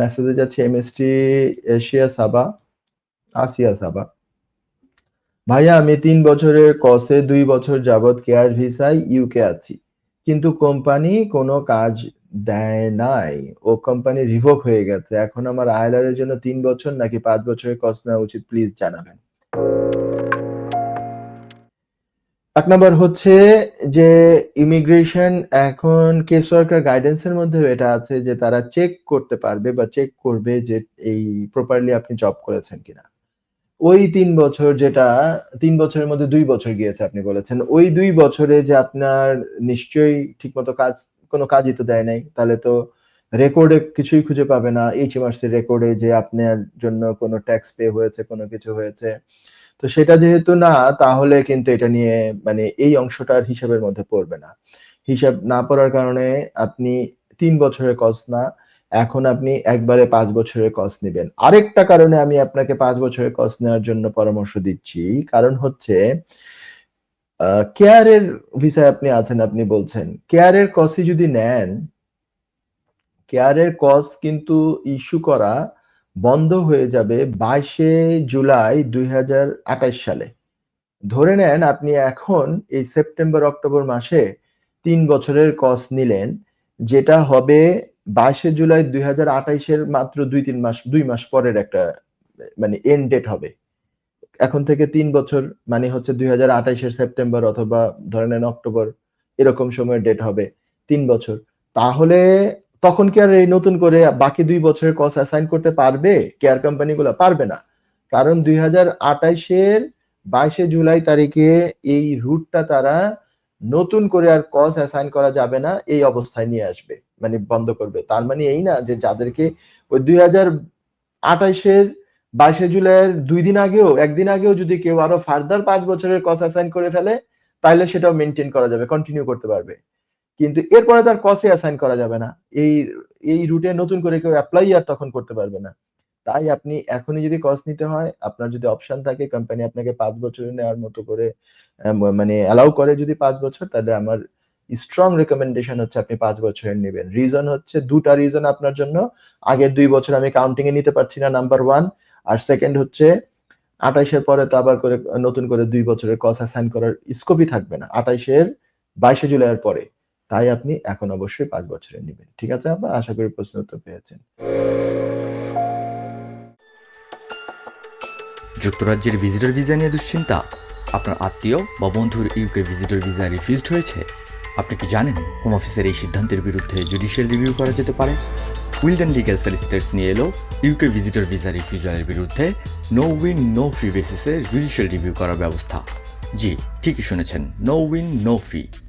মেসেজে যাচ্ছে MST Asia সাবা, আসিয়া সাবা। ভাইয়া, আমি তিন বছরের কসে দুই বছর যাবত কেয়ার ভিসায় ইউকে আছি, কিন্তু কোম্পানি কোনো কাজ দেয় নাই। ও কোম্পানি রিভোক হয়ে গেছে। এখন আমার আয়লারের জন্য তিন বছর নাকি পাঁচ বছরের কস নেওয়া উচিত প্লিজ জানাবেন। এক নম্বর হচ্ছে যে ইমিগ্রেশন এখন কেস ওয়ার্কার গাইডেন্সের মধ্যে এটা আছে যে তারা চেক করতে পারবে বা চেক করবে যে এই প্রপারলি আপনি জব করেছেন কিনা। ওই তিন বছর যেটা, তিন বছরের মধ্যে দুই বছর গিয়েছে আপনি বলেছেন, ওই দুই বছরে যে আপনার নিশ্চয়ই ঠিকমতো কাজ, কোনো কাজই তো দেয় নাই, তাহলে তো রেকর্ডে কিছুই খুঁজে পাবে না এইচ এইচএমআরসি রেকর্ডে যে আপনার জন্য কোনো ট্যাক্স পে হয়েছে, কোনো কিছু হয়েছে। তো সেটা যেহেতু না, তাহলে কিন্তু এটা নিয়ে মানে এই অংশটার হিসাবের মধ্যে পড়বে না। হিসাব না পড়ার কারণে আপনি তিন বছরের কস না, এখন আপনি একবারে পাঁচ বছরের কস নেবেন। আরেকটা কারণে আমি আপনাকে পাঁচ বছরের কস নেওয়ার জন্য পরামর্শ দিচ্ছি, কারণ হচ্ছে কেয়ারের ভিসায় আপনি আছেন আপনি বলছেন। কেয়ারের কসই যদি নেন কেয়ারের কস কিন্তু ইস্যু করা বন্ধ হয়ে যাবে বাইশে জুলাই দুই সালে। ধরে নেন আপনি এখন এই সেপ্টেম্বর, অক্টোবর মাসে তিন বছরের কস নিলেন, যেটা হবে বাইশে জুলাই দুই এর মাত্র দুই, তিন মাস, দুই মাস পরের একটা মানে এন্ড ডেট হবে। এখন থেকে তিন বছর মানে হচ্ছে দুই হাজার এর সেপ্টেম্বর অথবা ধরে নেন অক্টোবর, এরকম সময়ের ডেট হবে তিন বছর। তাহলে তখন কি আর এই নতুন করে বাকি দুই বছরের কস অ্যাসাইন করতে পারবে? কেয়ার কোম্পানিগুলো পারবে না। কারণ দুই হাজার আঠাইশের বাইশে জুলাই তারিখে এই রুটটা তারা নতুন করে আর কস অ্যাসাইন করা যাবে না, এই অবস্থায় নিয়ে আসবে মানে বন্ধ করবে। তার মানে এই না যে যাদেরকে ওই দুই হাজার আঠাইশের বাইশে জুলাইয়ের দুই দিন আগেও, একদিন আগেও যদি কেউ আরও ফার্দার পাঁচ বছরের কস অ্যাসাইন করে ফেলে তাহলে সেটাও মেনটেন করা যাবে কন্টিনিউ করতে পারবে। কিন্তু এরপরে তার কসে অ্যাসাইন করা যাবে না। এই এই রুটে নতুন করে কেউ অ্যাপ্লাই আর তখন করতে পারবে না। তাই আপনি এখনই যদি কস নিতে হয়, আপনার যদি অপশন থাকে কোম্পানি আপনাকে পাঁচ বছরে নেওয়ার মতো করে মানে অ্যালাউ করে যদি পাঁচ বছর, তাহলে আমার স্ট্রং রেকমেন্ডেশন হচ্ছে আপনি পাঁচ বছরের নেবেন। রিজন হচ্ছে দুটা রিজন আপনার জন্য। আগের দুই বছর আমি কাউন্টিং এ নিতে পারছি না নাম্বার ওয়ান আর সেকেন্ড হচ্ছে, আঠাইশের পরে তো আবার করে, নতুন করে দুই বছরের কস অ্যাসাইন করার স্কোপই থাকবে না। আঠাইশের বাইশে জুলাইয়ের পরে। তাই আপনি এখন অবশ্যই পাঁচ বছরের নেবেন। ঠিক আছে আপনার আশা করি প্রশ্ন উত্তর পেয়েছেন। যুক্তরাজ্যের ভিজিটর ভিসা নিয়ে দুশ্চিন্তা? আপনার আত্মীয় বা বন্ধুর ইউকে ভিজিটর ভিসা রিফিউজড হয়েছে? আপনি কি জানেন হোম অফিসের এই সিদ্ধান্তের বিরুদ্ধে জুডিশিয়াল রিভিউ করা যেতে পারে? উইলডেন লিগ্যাল সলিসিটার্স নিয়ে এলো ইউকে ভিজিটর ভিসা রিফিউজালের বিরুদ্ধে নো উইন নো ফি বেসিসে জুডিশিয়াল রিভিউ করার ব্যবস্থা। জি, ঠিকই শুনেছেন নো উইন নো ফি